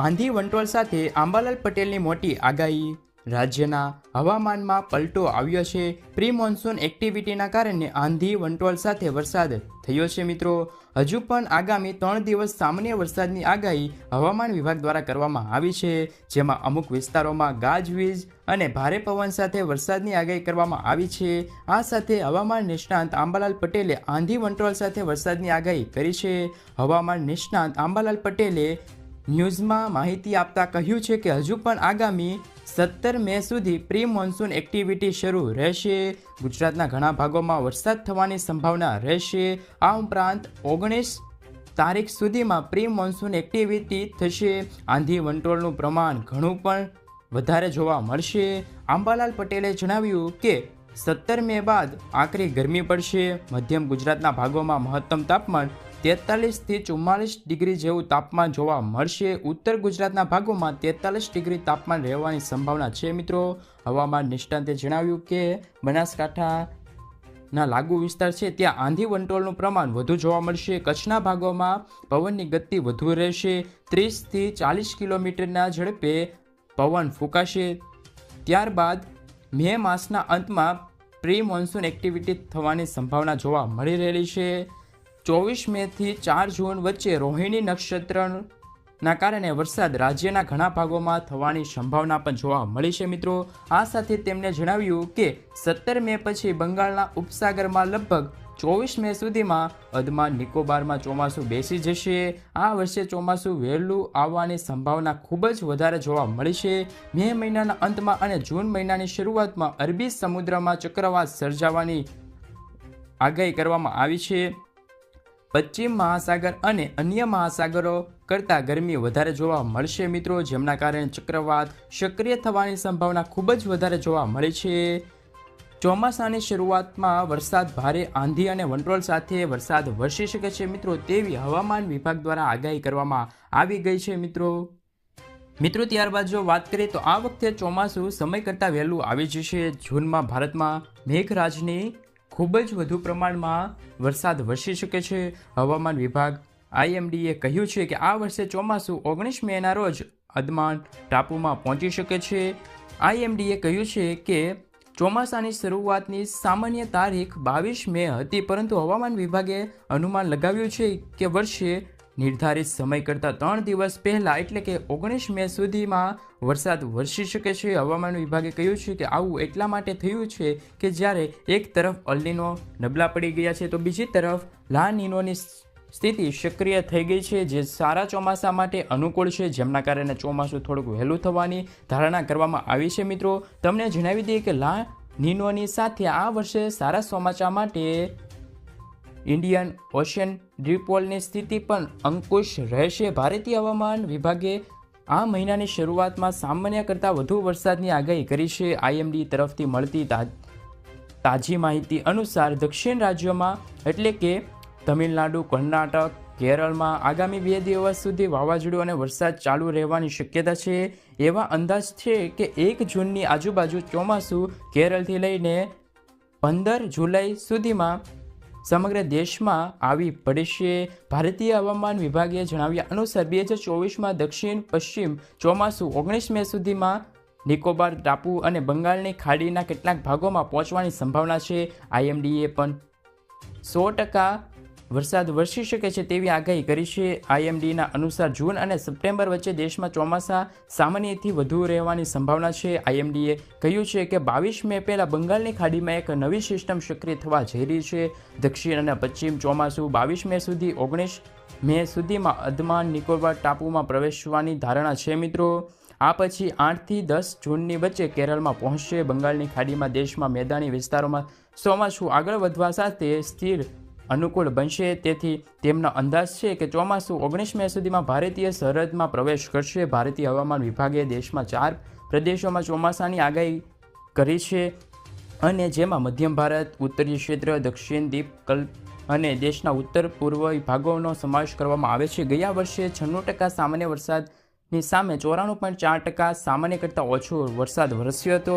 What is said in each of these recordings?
આંધી વંટોળ સાથે આંબાલાલ પટેલની મોટી આગાહી. રાજ્યના હવામાનમાં પલટો આવ્યો છે. પ્રી મોન્સૂન એક્ટિવિટીના કારણે આંધી વંટોળ સાથે વરસાદ થયો છે મિત્રો. હજુ પણ આગામી ત્રણ દિવસ સામાન્ય વરસાદની આગાહી હવામાન વિભાગ દ્વારા કરવામાં આવી છે, જેમાં અમુક વિસ્તારોમાં ગાજવીજ અને ભારે પવન સાથે વરસાદની આગાહી કરવામાં આવી છે. આ સાથે હવામાન નિષ્ણાંત આંબાલાલ પટેલે આંધી વંટોળ સાથે વરસાદની આગાહી કરી છે. હવામાન નિષ્ણાંત આંબાલાલ પટેલે ન્યૂઝમાં માહિતી આપતા કહ્યું છે કે હજુ પણ આગામી સત્તર મે સુધી પ્રી મોન્સૂન એક્ટિવિટી શરૂ રહેશે. ગુજરાતના ઘણા ભાગોમાં વરસાદ થવાની સંભાવના રહેશે. આ ઉપરાંત ઓગણીસ તારીખ સુધીમાં પ્રી મોન્સૂન એક્ટિવિટી થશે. આંધી વંટોળનું પ્રમાણ ઘણું પણ વધારે જોવા મળશે. આંબાલાલ પટેલે જણાવ્યું કે સત્તર મે બાદ આકરી ગરમી પડશે. મધ્યમ ગુજરાતના ભાગોમાં મહત્તમ તાપમાન તેતાલીસથી ચુમ્માલીસ ડિગ્રી જેવું તાપમાન જોવા મળશે. ઉત્તર ગુજરાતના ભાગોમાં તેતાલીસ ડિગ્રી તાપમાન રહેવાની સંભાવના છે મિત્રો. હવામાન નિષ્ણાંતે જણાવ્યું કે બનાસકાંઠાના લાગુ વિસ્તાર છે, ત્યાં આંધી વંટોળનું પ્રમાણ વધુ જોવા મળશે. કચ્છના ભાગોમાં પવનની ગતિ વધુ રહેશે. ત્રીસથી ચાલીસ કિલોમીટરના ઝડપે પવન ફૂંકાશે. ત્યારબાદ મે માસના અંતમાં પ્રી મોન્સૂન એક્ટિવિટી થવાની સંભાવના જોવા મળી રહેલી છે. ચોવીસ મેથી ચાર જૂન વચ્ચે રોહિણી નક્ષત્રના કારણે વરસાદ રાજ્યના ઘણા ભાગોમાં થવાની સંભાવના પણ જોવા મળી છે મિત્રો. આ સાથે તેમણે જણાવ્યું કે સત્તર મે પછી બંગાળના ઉપસાગરમાં લગભગ ચોવીસ મે સુધીમાં અદમાન નિકોબારમાં ચોમાસું બેસી જશે. આ વર્ષે ચોમાસું વહેલું આવવાની સંભાવના ખૂબ જ વધારે જોવા મળી છે. મે મહિનાના અંતમાં અને જૂન મહિનાની શરૂઆતમાં અરબી સમુદ્રમાં ચક્રવાત સર્જાવાની આગાહી કરવામાં આવી છે. પશ્ચિમ મહાસાગર અને અન્ય મહાસાગરો કરતાં ગરમી વધારે જોવા મળશે મિત્રો, જેમના કારણે ચક્રવાત સક્રિય થવાની સંભાવના ખૂબ જ વધારે જોવા મળે છે. ચોમાસાની શરૂઆતમાં વરસાદ ભારે આંધી અને વંટોળ સાથે વરસાદ વરસી શકે છે મિત્રો, તેવી હવામાન વિભાગ દ્વારા આગાહી કરવામાં આવી ગઈ છે મિત્રો. મિત્રો, ત્યારબાદ જો વાત કરીએ તો આ વખતે ચોમાસું સમય કરતાં વહેલું આવી જશે. જૂનમાં ભારતમાં મેઘરાજની ખૂબ જ વધુ પ્રમાણમાં વરસાદ વરસી શકે છે. હવામાન વિભાગ આઈએમડીએ કહ્યું છે કે આ વર્ષે ચોમાસું ઓગણીસ મેના રોજ અદમાન ટાપુમાં પહોંચી શકે છે. આઈએમડીએ કહ્યું છે કે ચોમાસાની શરૂઆતની સામાન્ય તારીખ બાવીસ મે હતી, પરંતુ હવામાન વિભાગે અનુમાન લગાવ્યું છે કે વર્ષે નિર્ધારિત સમય કરતાં ત્રણ દિવસ પહેલાં, એટલે કે ઓગણીસ મે સુધીમાં વરસાદ વરસી શકે છે. હવામાન વિભાગે કહ્યું છે કે આવું એટલા માટે થયું છે કે જ્યારે એક તરફ અલ્લીનો નબળા પડી ગયા છે, તો બીજી તરફ લા નીનોની સ્થિતિ સક્રિય થઈ ગઈ છે, જે સારા ચોમાસા માટે અનુકૂળ છે. જેમના કારણે ચોમાસું થોડુંક વહેલું થવાની ધારણા કરવામાં આવી છે. મિત્રો, તમને જણાવી દઈએ કે લા નીનોની સાથે આ વર્ષે સારા ચોમાસા માટે ઇન્ડિયન ઓશિયન ડ્રીપોલની સ્થિતિ પણ અંકુશ રહેશે. ભારતીય હવામાન વિભાગે આ મહિનાની શરૂઆતમાં સામાન્ય કરતાં વધુ વરસાદની આગાહી કરી છે. આઈએમડી તરફથી મળતી તાજી માહિતી અનુસાર દક્ષિણ રાજ્યોમાં એટલે કે તમિલનાડુ, કર્ણાટક, કેરળમાં આગામી બે દિવસ સુધી વાવાઝોડું અને વરસાદ ચાલુ રહેવાની શક્યતા છે. એવા અંદાજ છે કે એક જૂનની આજુબાજુ ચોમાસું કેરળથી લઈને પંદર જુલાઈ સુધીમાં સમગ્ર દેશમાં આવી પડશે ભારતીય હવામાન વિભાગે જણાવ્યા અનુસાર બે હજાર ચોવીસમાં દક્ષિણ, પશ્ચિમ, ચોમાસું, ઓગણીસ મે સુધીમાં નિકોબાર, ટાપુ અને બંગાળની ખાડીના કેટલાક ભાગોમાં પહોંચવાની સંભાવના છે. આઈએમડીએ પણ સો ટકા વરસાદ વરસી શકે છે તેવી આગાહી કરી છે આઈએમડીના અનુસાર જૂન અને સપ્ટેમ્બર વચ્ચે દેશમાં ચોમાસા સામાન્યથી વધુ રહેવાની સંભાવના છે. આઈએમડીએ કહ્યું છે કે બાવીસ મે પહેલાં બંગાળની ખાડીમાં એક નવી સિસ્ટમ સક્રિય થવા જઈ રહી છે. દક્ષિણ અને પશ્ચિમ ચોમાસું બાવીસ મે સુધી ઓગણીસ મે સુધીમાં અદમાન નિકોબાર ટાપુમાં પ્રવેશવાની ધારણા છે મિત્રો. આ પછી આઠથી દસ જૂનની વચ્ચે કેરળમાં પહોંચશે. બંગાળની ખાડીમાં દેશમાં મેદાની વિસ્તારોમાં ચોમાસું આગળ વધવા સાથે સ્થિર અનુકૂળ બનશે. તેથી તેમનો અંદાજ છે કે ચોમાસું ઓગણીસ મે સુધીમાં ભારતીય સરહદમાં પ્રવેશ કરશે. ભારતીય હવામાન વિભાગે દેશમાં ચાર પ્રદેશોમાં ચોમાસાની આગાહી કરી છે અને જેમાં મધ્યમ ભારત ઉત્તરીય ક્ષેત્ર, દક્ષિણ દ્વીપકલ્પ અને દેશના ઉત્તર પૂર્વ ભાગોનો સમાવેશ કરવામાં આવે છે. ગયા વર્ષે છન્નું ટકા સામાન્ય વરસાદની સામે ચોરાણું પોઈન્ટ ચાર ટકા સામાન્ય કરતાં ઓછો વરસાદ વરસ્યો હતો.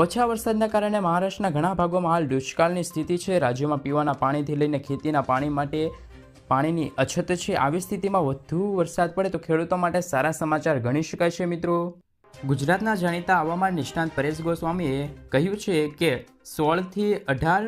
ઓછા વરસાદના કારણે મહારાષ્ટ્રના ઘણા ભાગોમાં હાલ દુષ્કાળની સ્થિતિ છે. રાજ્યમાં પીવાના પાણીથી લઈને ખેતીના પાણી માટે પાણીની અછત છે. આવી સ્થિતિમાં વધુ વરસાદ પડે તો ખેડૂતો માટે સારા સમાચાર ગણી શકાય છે, મિત્રો. ગુજરાતના જાણીતા હવામાન નિષ્ણાંત પરેશ ગોસ્વામીએ કહ્યું છે કે સોળથી અઢાર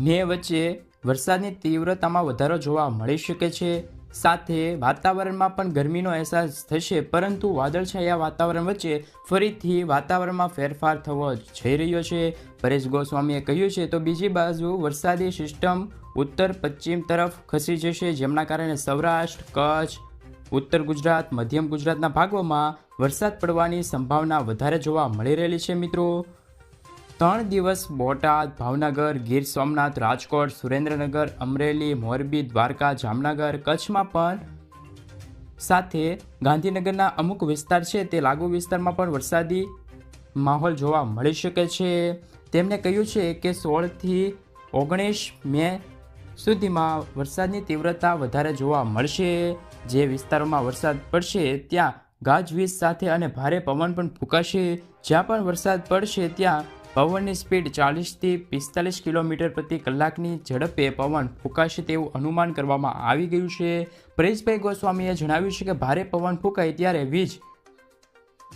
મે વચ્ચે વરસાદની તીવ્રતામાં વધારો જોવા મળી શકે છે. સાથે વાતાવરણમાં પણ ગરમીનો અહેસાસ થશે, પરંતુ વાદળછાયા વાતાવરણ વચ્ચે ફરીથી વાતાવરણમાં ફેરફાર થવો જઈ રહ્યો છે. પરેશ ગોસ્વામીએ કહ્યું છે, તો બીજી બાજુ વરસાદી સિસ્ટમ ઉત્તર પશ્ચિમ તરફ ખસી જશે, જેમના કારણે સૌરાષ્ટ્ર, કચ્છ, ઉત્તર ગુજરાત, મધ્યમ ગુજરાતના ભાગોમાં વરસાદ પડવાની સંભાવના વધારે જોવા મળી રહેલી છે. મિત્રો ત્રણ દિવસ બોટાદ, ભાવનગર, ગીર સોમનાથ, રાજકોટ, સુરેન્દ્રનગર, અમરેલી, મોરબી, દ્વારકા, જામનગર, કચ્છમાં પણ સાથે ગાંધીનગરના અમુક વિસ્તાર છે તે લાગુ વિસ્તારમાં પણ વરસાદી માહોલ જોવા મળી શકે છે. તેમણે કહ્યું છે કે સોળથી ઓગણીસ મે સુધીમાં વરસાદની તીવ્રતા વધારે જોવા મળશે. જે વિસ્તારોમાં વરસાદ પડશે ત્યાં ગાજવીજ સાથે અને ભારે પવન પણ ફૂંકાશે. જ્યાં પણ વરસાદ પડશે ત્યાં પવનની સ્પીડ ચાલીસથી પિસ્તાલીસ કિલોમીટર પ્રતિ કલાકની ઝડપે પવન ફૂંકાશે તેવું અનુમાન કરવામાં આવી ગયું છે. પરેશભાઈ ગોસ્વામીએ જણાવ્યું છે કે ભારે પવન ફૂંકાય ત્યારે વીજ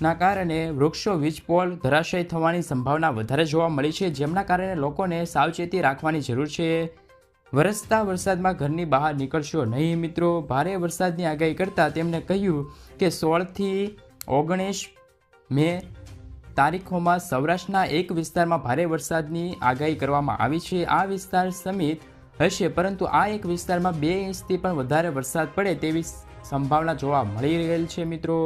ના કારણે વૃક્ષો વીજપોલ ધરાશય થવાની સંભાવના વધારે જોવા મળી છે, જેમના કારણે લોકોને સાવચેતી રાખવાની જરૂર છે. વરસતા વરસાદમાં ઘરની બહાર નીકળશો નહીં મિત્રો. ભારે વરસાદની આગાહી કરતાં તેમણે કહ્યું કે સોળથી ઓગણીસ મે તારીખોમાં સૌરાષ્ટ્રના એક વિસ્તારમાં ભારે વરસાદની આગાહી કરવામાં આવી છે. આ વિસ્તાર સમિત હશે, પરંતુ આ એક વિસ્તારમાં બે ઇંચથી પણ વધારે વરસાદ પડે તેવી સંભાવના જોવા મળી રહેલ છે, મિત્રો.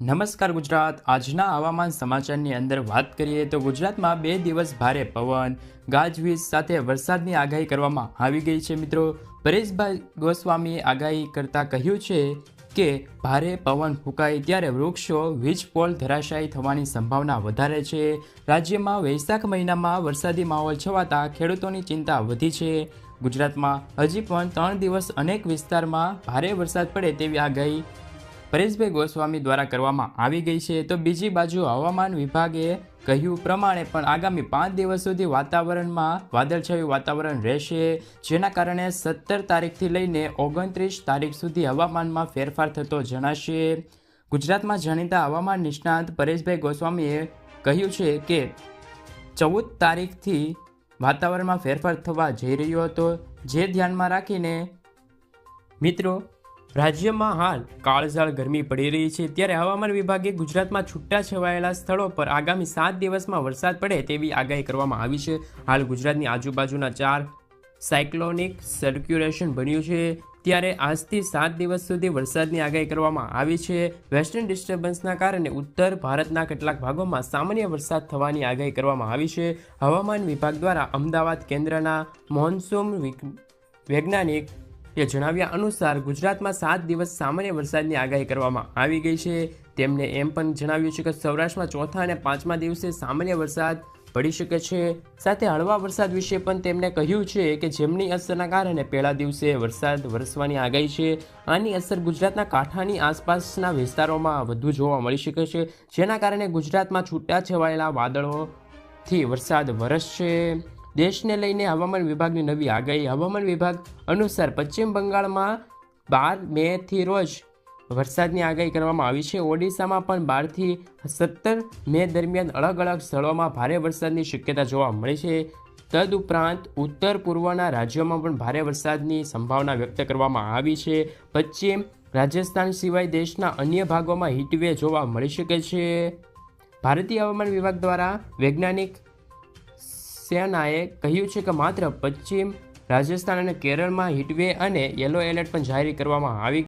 નમસ્કાર, ગુજરાત. આજના હવામાન સમાચારની અંદર વાત કરીએ તો ગુજરાતમાં બે દિવસ ભારે પવન, ગાજવીજ સાથે વરસાદની આગાહી કરવામાં આવી ગઈ છે, મિત્રો. પરેશભાઈ ગોસ્વામીએ આગાહી કરતાં કહ્યું છે કે ભારે પવન ફૂંકાય ત્યારે વૃક્ષો વીજપોલ ધરાશાયી થવાની સંભાવના વધારે છે. રાજ્યમાં વૈશાખ મહિનામાં વરસાદી માહોલ છવાતા ખેડૂતોની ચિંતા વધી છે. ગુજરાતમાં હજી પણ ત્રણ દિવસ અનેક વિસ્તારમાં ભારે વરસાદ પડે તેવી આગાહી પરેશભાઈ ગોસ્વામી દ્વારા કરવામાં આવી ગઈ છે તો બીજી બાજુ હવામાન વિભાગે કહ્યું પ્રમાણે પણ આગામી પાંચ દિવસ સુધી વાતાવરણમાં વાદળછાયું વાતાવરણ રહેશે, જેના કારણે સત્તર તારીખથી લઈને ઓગણત્રીસ તારીખ સુધી હવામાનમાં ફેરફાર થતો જણાશે. ગુજરાતમાં જાણીતા હવામાન નિષ્ણાંત પરેશભાઈ ગોસ્વામીએ કહ્યું છે કે ચૌદ તારીખથી વાતાવરણમાં ફેરફાર થવા જઈ રહ્યો હતો. જે ધ્યાનમાં રાખીને મિત્રો રાજ્યમાં હાલ કાળઝાળ ગરમી પડી રહી છે. ત્યારે હવામાન વિભાગે ગુજરાતમાં છૂટા છવાયેલા સ્થળો પર આગામી સાત દિવસમાં વરસાદ પડે તેવી આગાહી કરવામાં આવી છે. હાલ ગુજરાતની આજુબાજુના ચાર સાયક્લોનિક સર્ક્યુલેશન બન્યું છે. ત્યારે આજથી સાત દિવસ સુધી વરસાદની આગાહી કરવામાં આવી છે. વેસ્ટર્ન ડિસ્ટર્બન્સના કારણે ઉત્તર ભારતના કેટલાક ભાગોમાં સામાન્ય વરસાદ થવાની આગાહી કરવામાં આવી છે. હવામાન વિભાગ દ્વારા અમદાવાદ કેન્દ્રના મોન્સૂન વૈજ્ઞાનિક એ જણાવ્યા અનુસાર ગુજરાતમાં સાત દિવસ સામાન્ય વરસાદની આગાહી કરવામાં આવી ગઈ છે. તેમણે એમ પણ જણાવ્યું છે કે સૌરાષ્ટ્રમાં ચોથા અને પાંચમા દિવસે સામાન્ય વરસાદ પડી શકે છે. સાથે હળવા વરસાદ વિશે પણ તેમણે કહ્યું છે કે જેમની અસરના કારણે પહેલા દિવસે વરસાદ વરસવાની આગાહી છે. આની અસર ગુજરાતના કાંઠાની આસપાસના વિસ્તારોમાં વધુ જોવા મળી શકે છે, જેના કારણે ગુજરાતમાં છૂટા છવાયેલા વાદળોથી વરસાદ વરસશે. દેશને લઈને હવામાન વિભાગની નવી આગાહી. હવામાન વિભાગ અનુસાર પશ્ચિમ બંગાળમાં બાર મેથી રોજ વરસાદની આગાહી કરવામાં આવી છે. ઓડિશામાં પણ બારથી સત્તર મે દરમિયાન અલગ અલગ સ્થળોમાં ભારે વરસાદની શક્યતા જોવા મળી છે. તદુપરાંત ઉત્તર પૂર્વના રાજ્યોમાં પણ ભારે વરસાદની સંભાવના વ્યક્ત કરવામાં આવી છે. પશ્ચિમ રાજસ્થાન સિવાય દેશના અન્ય ભાગોમાં હીટવે જોવા મળી શકે છે. ભારતીય હવામાન વિભાગ દ્વારા વૈજ્ઞાનિક સેનાએ કહ્યું છે કે માત્ર પશ્ચિમ રાજસ્થાન અને કેરળમાં હીટવે અને યલો એલર્ટ પણ જાહેર કરવામાં આવી